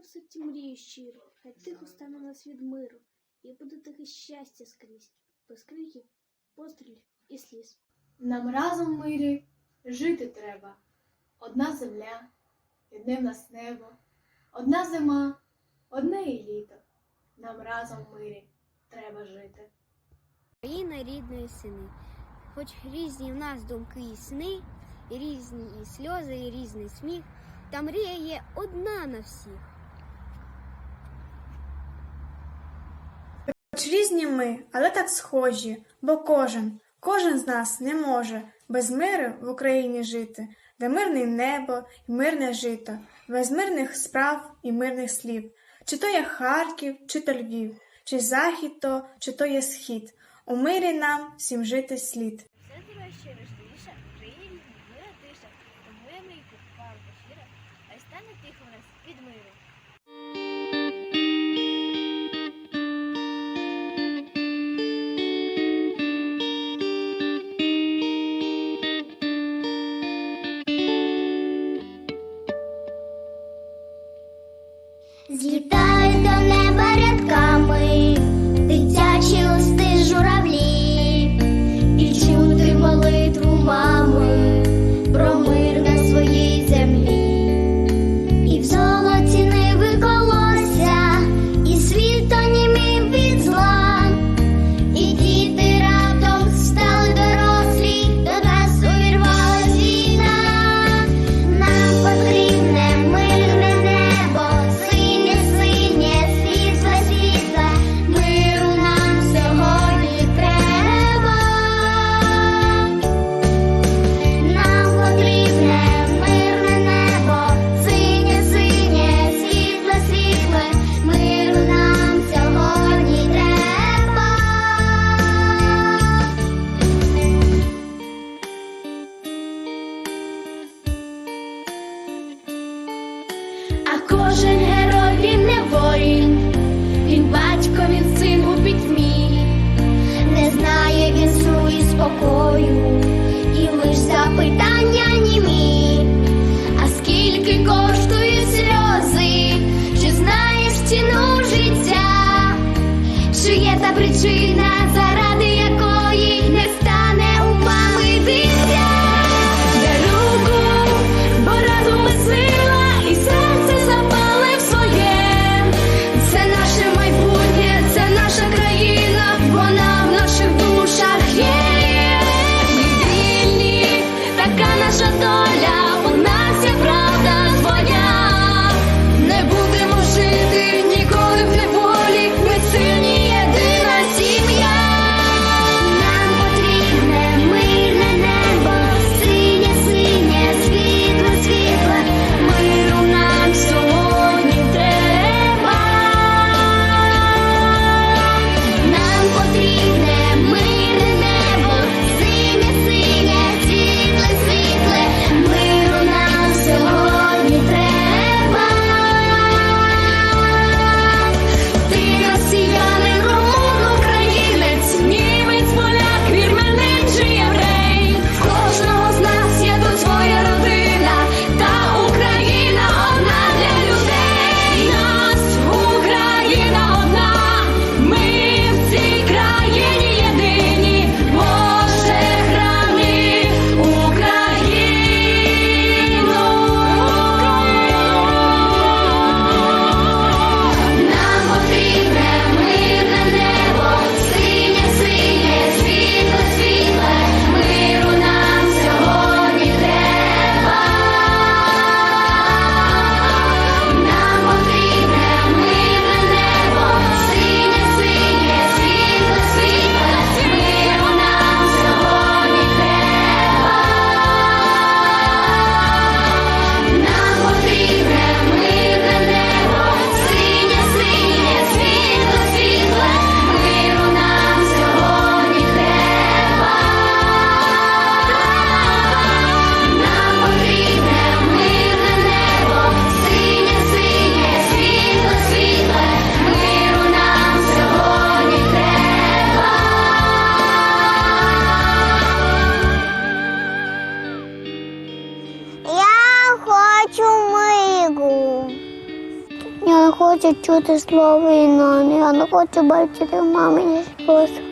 в серці мрію щиро, хай тихо стане на світ миру, і буде таке щастя скрізь, без криків, пострілів і сліз. Нам разом в мирі жити треба. Одна земля, одне в нас небо, одна зима, одне і літо. Нам разом в мирі треба жити. Країна рідної сини. Хоч різні в нас думки і сни, і різні і сльози, і різний сміх, та мрія є одна на всіх. Різні ми, але так схожі, бо кожен, кожен з нас не може без миру в Україні жити, де мирне небо і мирне жито, без мирних справ і мирних слів. Чи то є Харків, чи то Львів, чи захід то, чи то є схід. У мирі нам всім жити слід. Все дорожче важливіше, Злітають причина зараз. Не хочу чути слово і. Я не хочу бачити мамині сльози.